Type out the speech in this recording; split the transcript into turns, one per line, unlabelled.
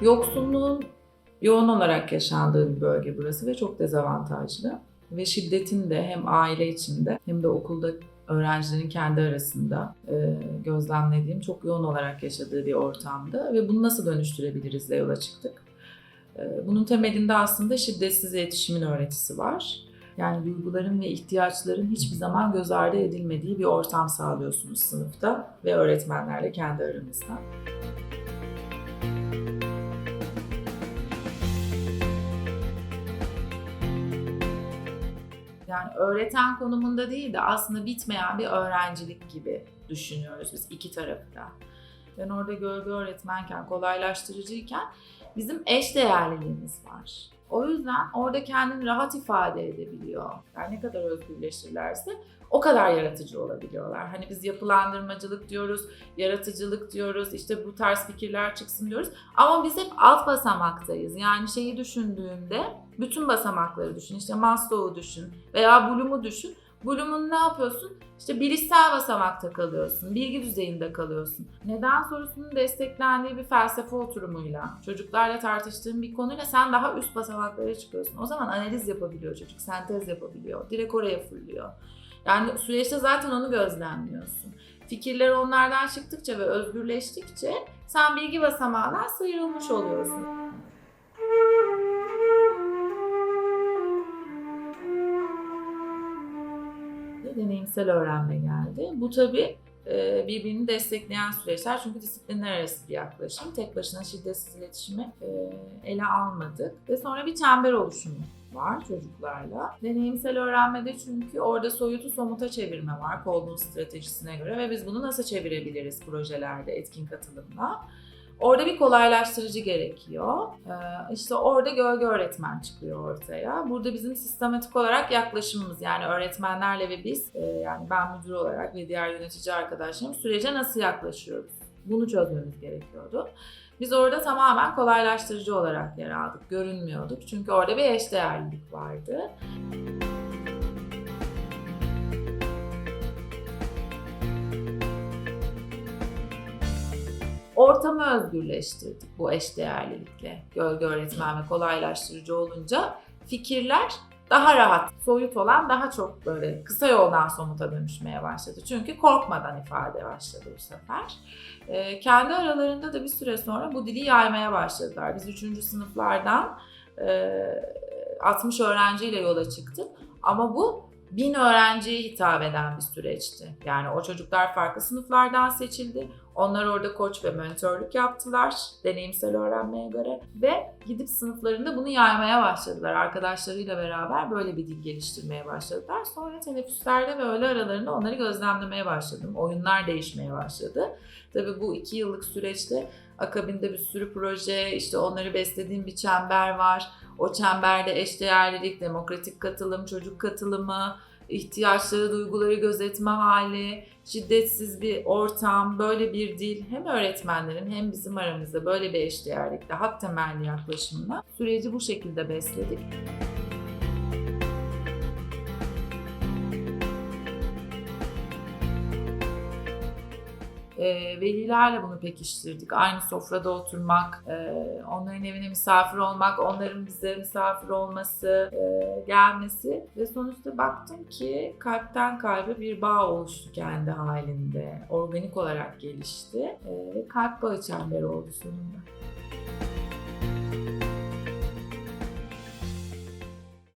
Yoksunluğun yoğun olarak yaşandığı bir bölge burası ve çok dezavantajlı. Ve şiddetin de hem aile içinde hem de okulda öğrencilerin kendi arasında e, gözlemlediğim çok yoğun olarak yaşadığı bir ortamda ve bunu nasıl dönüştürebiliriz de yola çıktık. E, bunun temelinde aslında şiddetsiz iletişimin öğretisi var. Yani duyguların ve ihtiyaçların hiçbir zaman göz ardı edilmediği bir ortam sağlıyorsunuz sınıfta ve öğretmenlerle kendi aranızda. Yani öğreten konumunda değil de aslında bitmeyen bir öğrencilik gibi düşünüyoruz biz iki tarafı da. Ben orada gölge öğretmenken, kolaylaştırıcıyken bizim eş değerliliğimiz var. O yüzden orada kendini rahat ifade edebiliyor. Yani ne kadar özgürleşirlerse o kadar yaratıcı olabiliyorlar. Hani biz yapılandırmacılık diyoruz, yaratıcılık diyoruz, işte bu tarz fikirler çıksın diyoruz. Ama biz hep alt basamaktayız. Yani şeyi düşündüğünde bütün basamakları düşün. İşte Maslow'u düşün veya Bloom'u düşün. Bloom'un ne yapıyorsun? İşte bilişsel basamakta kalıyorsun, bilgi düzeyinde kalıyorsun. Neden sorusunun desteklendiği bir felsefe oturumuyla, çocuklarla tartıştığın bir konuyla sen daha üst basamaklara çıkıyorsun. O zaman analiz yapabiliyor çocuk, sentez yapabiliyor, direkt oraya fırlıyor. Yani süreçte zaten onu gözlemliyorsun. Fikirler onlardan çıktıkça ve özgürleştikçe sen bilgi basamağından sıyrılmış oluyorsun. Deneyimsel öğrenme geldi. Bu tabii e, birbirini destekleyen süreçler çünkü disiplinler arası bir yaklaşım. Tek başına şiddetsiz iletişimi e, ele almadık. Ve sonra bir çember oluşumu var çocuklarla. Deneyimsel öğrenmede çünkü orada soyutu somuta çevirme var Kolbun stratejisine göre ve biz bunu nasıl çevirebiliriz projelerde etkin katılımla. Orada bir kolaylaştırıcı gerekiyor. Ee, işte orada gölge öğretmen çıkıyor ortaya. Burada bizim sistematik olarak yaklaşımımız yani öğretmenlerle ve biz e, yani ben müdür olarak ve diğer yönetici arkadaşlarım sürece nasıl yaklaşıyoruz? Bunu çözmemiz gerekiyordu. Biz orada tamamen kolaylaştırıcı olarak yer aldık. Görünmüyorduk. Çünkü orada bir eşdeğerlilik vardı. Ortamı özgürleştirdik bu eşdeğerlilikle. Gölge öğretmen ve kolaylaştırıcı olunca fikirler daha rahat, soyut olan daha çok böyle kısa yoldan somuta dönüşmeye başladı. Çünkü korkmadan ifade başladı bu sefer. Ee, kendi aralarında da bir süre sonra bu dili yaymaya başladılar. Biz 3. sınıflardan e, 60 öğrenciyle yola çıktık. Ama bu bin öğrenciye hitap eden bir süreçti. Yani o çocuklar farklı sınıflardan seçildi. Onlar orada koç ve mentörlük yaptılar deneyimsel öğrenmeye göre ve gidip sınıflarında bunu yaymaya başladılar. Arkadaşlarıyla beraber böyle bir dil geliştirmeye başladılar. Sonra teneffüslerde ve öğle aralarında onları gözlemlemeye başladım. Oyunlar değişmeye başladı. Tabii bu iki yıllık süreçte akabinde bir sürü proje, işte onları beslediğim bir çember var. O çemberde eşdeğerlilik, demokratik katılım, çocuk katılımı, ihtiyaçları, duyguları gözetme hali, şiddetsiz bir ortam, böyle bir dil hem öğretmenlerin hem bizim aramızda böyle bir eşdeğerlikle, hak temelli yaklaşımla süreci bu şekilde besledik. E, velilerle bunu pekiştirdik. Aynı sofrada oturmak, e, onların evine misafir olmak, onların bize misafir olması, e, gelmesi ve sonuçta baktım ki kalpten kalbe bir bağ oluştu kendi halinde. Organik olarak gelişti e, ve kalp bağı çemberi oldu sonunda.